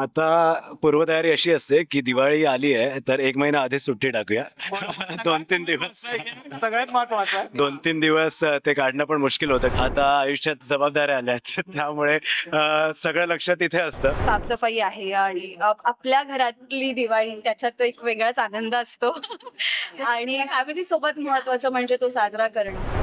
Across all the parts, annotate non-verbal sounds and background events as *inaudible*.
आता पूर्वतयारी अशी असते की दिवाळी आली आहे तर एक महिना आधीच सुट्टी टाकूया. दोन तीन दिवस. सगळ्यात महत्वाचं दोन तीन दिवस ते काढणं पण मुश्किल होतं. आता आयुष्यात जबाबदाऱ्या आल्या आहेत. *laughs* त्यामुळे सगळं लक्ष तिथे असतं. साफसफाई आहे आणि आप- आपल्या घरातली दिवाळी त्याच्यात एक वेगळाच आनंद असतो. *laughs* आणि फॅमिली सोबत महत्वाचं म्हणजे तो साजरा करणं.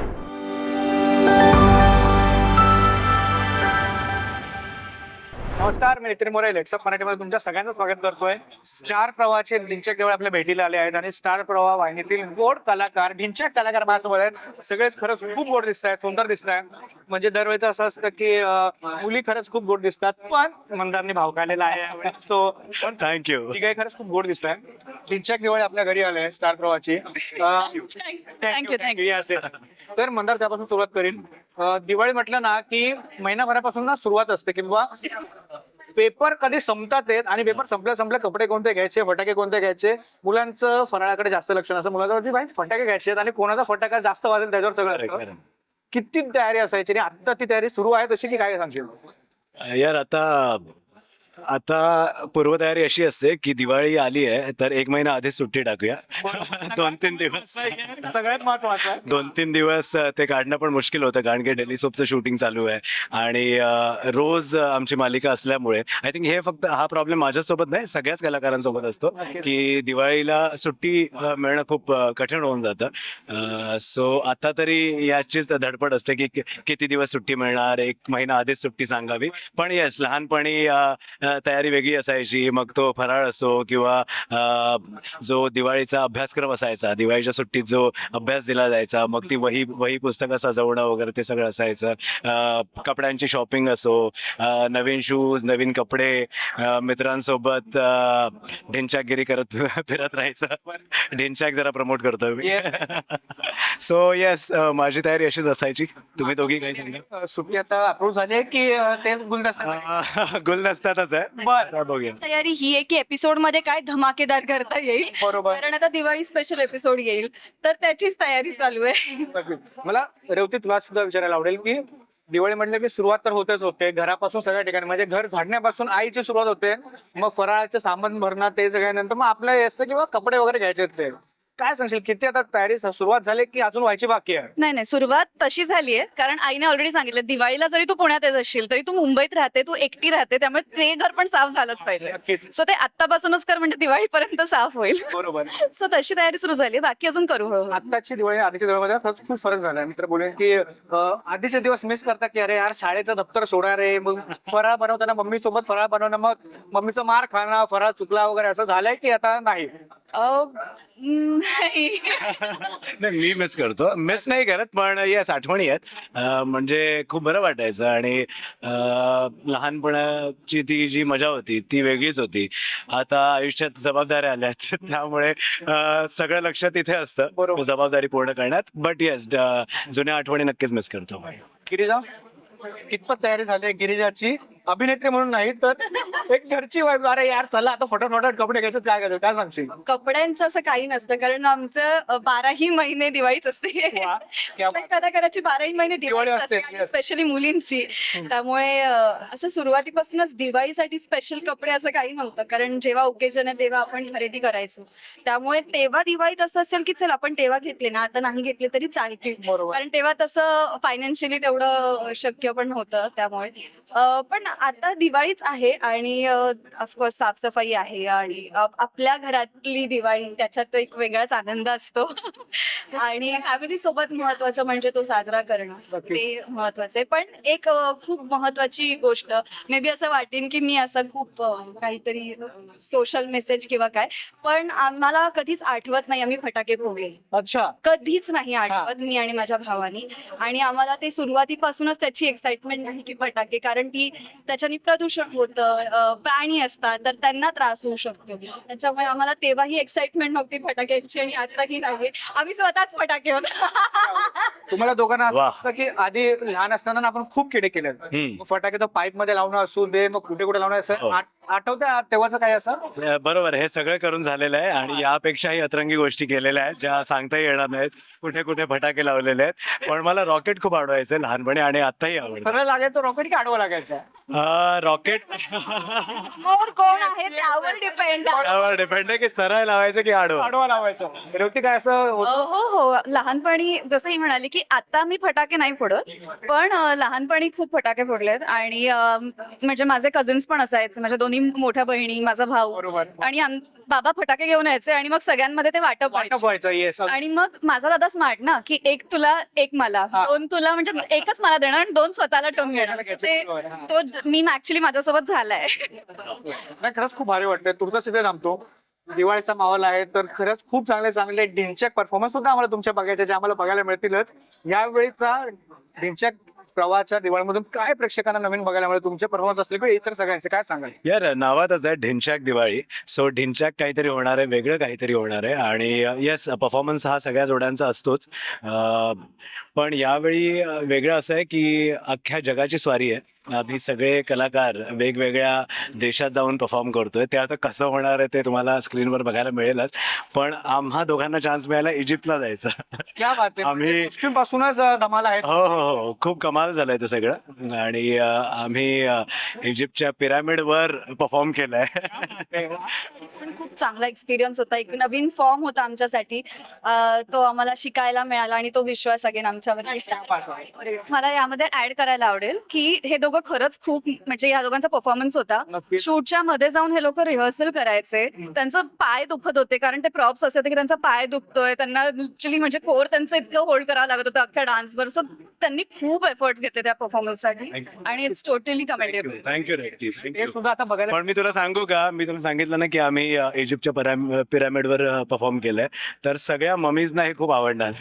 नमस्कार मी नितीन मोरे लेट्सअप मराठीमध्ये तुमच्या सगळ्यांचं स्वागत करतोय. स्टार प्रवाहाचे ढिंचक देवळ आपल्या भेटीला आले आहेत आणि स्टार प्रवाह वाहिनीतील गोड कलाकार ढिंचक कलाकार माझ्यासोबत आहेत. सगळेच खरंच खूप गोड दिसत आहेत सुंदर दिसत आहेत म्हणजे दरवेळेचं असं असतं की अं, मुली खरंच खूप गोड दिसतात पण मंदारनी भाव काढलेला आहे सो पण थँक्यू ती काही खरंच खूप गोड दिसत आहे ढिंचक दिवाळी आपल्या घरी आले स्टार प्रवाहाची. Thank you, thank you. तर मंदार त्यापासून सुरुवात करीन. अं, दिवाळी म्हटलं ना की महिनाभरापासून ना सुरुवात असते किंवा पेपर कधी संपतात आहेत आणि पेपर संपल्या संपल्या कपडे कोणते घ्यायचे फटाके कोणते घ्यायचे? मुलांचं फराळाकडे जास्त लक्ष नसतं. मुलांचं भाई फटाके घ्यायचे आहेत आणि कोणाचा फटाका जास्त वाजेल त्याच्यावर सगळं असतं. किती तयारी असायची आणि आता ती तयारी सुरू आहे तशी की काय सांगशील? यार आता आता पूर्वतयारी अशी असते की दिवाळी आली आहे तर एक महिना आधीच सुट्टी टाकूया. दोन तीन दिवस. सगळ्यात महत्वाचं दोन तीन दिवस ते काढणं पण मुश्किल होतं कारण की डेली सोपचं शूटिंग चालू आहे. आणि रोज आमची मालिका असल्यामुळे आय थिंक हे फक्त हा प्रॉब्लेम माझ्यासोबत नाही सगळ्याच कलाकारांसोबत असतो की दिवाळीला सुट्टी मिळणं खूप कठीण होऊन जातं. सो आता तरी याचीच धडपड असते की किती दिवस सुट्टी मिळणार एक महिना आधीच सुट्टी सांगावी. पण येस लहानपणी तयारी वेगळी असायची. मग तो फराळ असो किंवा जो दिवाळीचा अभ्यासक्रम असायचा दिवाळीच्या सुट्टीत जो अभ्यास दिला जायचा मग ती वही वही पुस्तकं सजवणं वगैरे ते सगळं असायचं. कपड्यांची शॉपिंग असो नवीन शूज नवीन कपडे मित्रांसोबत अ, ढिंचाकगिरी करत फिरत राहायचं. ढिंचाक जरा प्रमोट करतोय मी. सो येस माझी तयारी अशीच असायची. तुम्ही दोघी काही सांगा. सुट्टी आता अप्रूव्ह झाली की ते गुलदस्ता *laughs* गुलदस्त्यातच आहे. बरं. तयारी ही आहे की एपिसोडमध्ये काय धमाकेदार करता येईल. *laughs* बरोबर. कारण आता दिवाळी स्पेशल एपिसोड येईल. तर त्याचीच तयारी चालू आहे. *laughs* मला रेवती तुला सुद्धा विचारायला आवडेल की दिवाळी म्हटलं की सुरुवात तर होतेच होते. घरापासून सगळ्या ठिकाणी म्हणजे घर झाडण्यापासून आईची सुरुवात होते. मग फराळाचं सामान भरणं ते सगळ्यानंतर मग आपलं हे असतं किंवा कपडे वगैरे घ्यायचे आहेत ते काय सांगशील? किती आता तयारी सुरुवात झाली की अजून व्हायची बाकी आहे? नाही नाही सुरुवात तशी झाली आहे कारण आईने ऑलरेडी सांगितलं दिवाळीला जरी तू पुण्यात येत असशील तरी तू मुंबईत राहते तू एकटी राहते त्यामुळे ते घर पण साफ झालंच पाहिजे. नक्कीच. सो ते आत्तापासूनच कर म्हणजे दिवाळीपर्यंत साफ होईल. बरोबर. *laughs* सो तशी तयारी सुरू झाली बाकी अजून करू हळूहळू आत्ताची दिवाळी आधीच्या दिवाळीमध्ये खरंच खूप फरक झालाय मित्र बोलेन की अं, आधीचे दिवस मिस करता की अरे यार शाळेचं दप्तर सोडा रे मग फराळ बनवताना मम्मी सोबत फराळ बनवणं मग मम्मीचं मार खाणं फराळ चुकला वगैरे असं झालंय की आता नाही? नाही. नाही मी मिस करतो. मिस नाही करत पण येस आठवणी आहेत. अं, म्हणजे खूप बरं वाटायचं. आणि अं, लहानपणाची ती जी मजा होती ती वेगळीच होती. आता आयुष्यात जबाबदाऱ्या आल्या आहेत *laughs* त्यामुळे अं, सगळं लक्ष तिथे असतं. बरोबर. जबाबदारी पूर्ण करण्यात. बट येस जुन्या आठवणी नक्कीच मिस करतो. गिरिजा कितपत तयारी झाली आहे गिरिजाची? अभिनेत्री म्हणून नाही तर एक घरची वाईफ अरे यार चला आता फटाफट कपडे घ्यायचे काय करायचं काय सांगशील? कपड्यांचं असं काही नसतं कारण आमचं अ, बाराही महिने दिवाळीच असते. वा, क्या बात. *laughs* प्रत्येक कलाकाराची बाराही महिने दिवाळी असते, असते yes. स्पेशली मुलींची. त्यामुळे अ, असं सुरुवातीपासूनच दिवाळीसाठी स्पेशल कपडे असं काही नव्हतं कारण जेव्हा ओकेजन आहे तेव्हा आपण खरेदी करायचो. त्यामुळे तेव्हा दिवाळीत असं असेल की चल आपण तेव्हा घेतले ना आता नाही घेतले तरी चालतील. बरोबर. कारण तेव्हा तसं फायनान्शियली तेवढं शक्य पण होतं त्यामुळे. अ, पण आता दिवाळीच आहे आणि ऑफकोर्स साफसफाई आहे आणि आपल्या घरातली दिवाळी त्याच्यात एक वेगळाच आनंद असतो. *laughs* आणि फॅमिली सोबत महत्वाचं म्हणजे तो साजरा करणं ते महत्वाचं आहे. पण एक खूप महत्वाची गोष्ट मे बी असं वाटेन की मी असं खूप काहीतरी सोशल मेसेज किंवा काय पण आम्हाला कधीच आठवत नाही आम्ही फटाके फोडले अच्छा. कधीच नाही आठवत मी आणि माझ्या भावानी. आणि आम्हाला ते सुरुवातीपासूनच त्याची एक्साइटमेंट नाही की फटाके कारण की त्याच्याने प्रदूषण होतं प्राणी असतात तर त्यांना त्रास होऊ शकतो त्याच्यामुळे आम्हाला तेव्हाही एक्साइटमेंट नव्हती फटाक्यांची आणि आताही नाही आम्ही स्वतःच फटाके होतो तुम्हाला दोघांना असं वाह. वाटतं की आधी लहान असताना ना आपण खूप किडे केले हम्म. फटाक्याचं पाईपमध्ये लावणं असू दे मग कुठे कुठे लावणं हो. असं आठ- आठवतं तेव्हाच काय असं? बरोबर. हे सगळं करून झालेलं आहे आणि यापेक्षाही अतरंगी गोष्टी केलेल्या आहेत ज्या सांगता येणार नाहीत कुठे कुठे फटाके लावलेले आहेत. पण मला रॉकेट खूप आवडायचं लहानपणी आणि आताही आवडतं सरळ लागायचं रॉकेट की आडवं लागायचं. रॉकेट मोर कोण त्यावर डिपेंड त्यावर डिपेंड आहे की सरळ लावायचं की आडवं? आडवा लावायचं. रेवती काय असं होतं हो हो. लहानपणी जसं ही म्हणाली की आता मी फटाके नाही फोडत पण अ, लहानपणी खूप फटाके फोडलेत आणि अ, म्हणजे माझे कझिन्स पण असायचे. माझ्या दोन्ही मोठ्या बहिणी माझा भाऊ बरोबर. आणि आम- बाबा फटाके घेऊन यायचे आणि मग सगळ्यांमध्ये ते वाटप वाटप व्हायचे. व्हायचं येस आणि मग माझा दादा स्मार्ट ना की एक तुला एक मला हा. दोन तुला म्हणजे एकच मला देणार आणि दोन स्वतःला टोन घेणार ते. हा. तो ज- मी ऍक्च्युली माझ्यासोबत झालाय नाही खरंच खूप भारी वाटतंय तुमचं इथे थांबतो दिवाळीचा माहोल आहे तर खरंच खूप चांगले चांगले ढिंचक परफॉर्मन्स सुद्धा आम्हाला तुमच्या बघायचे जे आम्हाला बघायला मिळतीलच यावेळीचा ढिंचक प्रवाहाच्या दिवाळीमधून काय प्रेक्षकांना नवीन बघायला मिळेल? तुमचे परफॉर्मन्स असले किंवा इतर सगळ्यांचे? काय सांगाल? यार नावातच आहे ढिंच्याक दिवाळी. सो ढिंच्याक काहीतरी होणार आहे वेगळं काहीतरी होणार आहे. आणि येस परफॉर्मन्स हा सगळ्या जोड्यांचा असतोच. अं, पण यावेळी वेगळं असं आहे की अख्ख्या जगाची स्वारी आहे. आम्ही सगळे कलाकार वेगवेगळ्या देशात जाऊन परफॉर्म करतोय. ते आता कसं होणार आहे ते तुम्हाला स्क्रीनवर बघायला मिळेलच. पण आम्हा दोघांना चान्स मिळाला इजिप्तला जायचा. आम्ही- कॉस्ट्युम पासूनच धमाल आहे. हो हो हो. खूप कमाल झालंय ते सगळं. आणि आम्ही इजिप्तच्या पिरामिड वर परफॉर्म केलंय. पण खूप चांगला एक्सपिरियन्स होता. एक नवीन फॉर्म होता आमच्यासाठी. तो आम्हाला शिकायला मिळाला आणि तो विश्वास अगेन आमच्यावरती. मला यामध्ये ऍड करायला आवडेल की हे दोघं खरंच खूप म्हणजे या दोघांचा परफॉर्मन्स होता. नक्कीच. शूटच्या मध्ये जाऊन हे लोक रिहर्सल करायचे. त्यांचं पाय दुखत होते कारण ते प्रॉप्स असे होते की त्यांचा पाय दुखतोय. त्यांना ऍक्च्युली म्हणजे कोर त्यांचं इतकं होल्ड करावं लागत होतं अख्ख्या डान्सवर सो त्यांनी खूप एफर्ट्स घेतले त्या परफॉर्मन्ससाठी. आणि it's totally commendable thank you ते थँक्यू सुद्धा आता बघायला पण मी तुला सांगू का? मी तुला सांगितलं ना की आम्ही अ, इजिप्तच्या पिराम- पिरामिडवर परफॉर्म केलंय. तर सगळ्या ममीजना हे खूप आवडणार.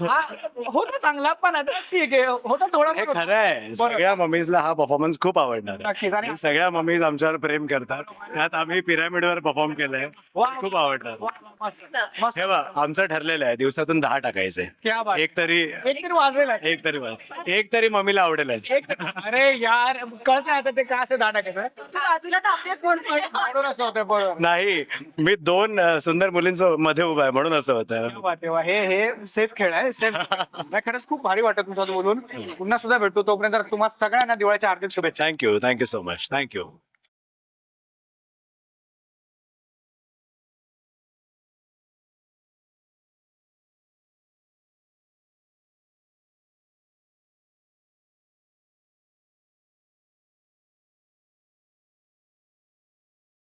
हा, होता चांगला पण आता ठीक आहे. होता थोडा हे खरं आहे. सगळ्या ममीजला हा परफॉर्मन्स खूप आवडणार नक्कीच. आणि- आहे सगळ्या ममीज आमच्यावर प्रेम करतात. त्यात आम्ही पिरामिडवर परफॉर्म केलंय. वा. खूप आवडणार मस्त. मस्त. हे बा आमचं ठरलेलं आहे. दिवसातून दहा टाकायचे. क्या बात. एक तरी एक तरी वाजवेल आहे. एक तरी एक तरी मम्मीला आवडेलच एक अरे यार कळत नाही आता ते काय असं दाट टाकायचं तू बाजूला तापतेस कोण म्हणून असं होतं बरोबर. नाही मी दोन अ, सुंदर मुलींचं मध्ये उभा आहे म्हणून असं होतं. तेव्हा तेव्हा हे हे सेफ खेळ आहे. सेफ *laughs* नाही खरंच खूप भारी वाटत तुमच्यासोबत बोलून. पुन्हा सुद्धा भेटतो तोपर्यंत तुम्हाला सगळ्यांना दिवाळीच्या हार्दिक शुभेच्छा. Thank you thank you so much thank you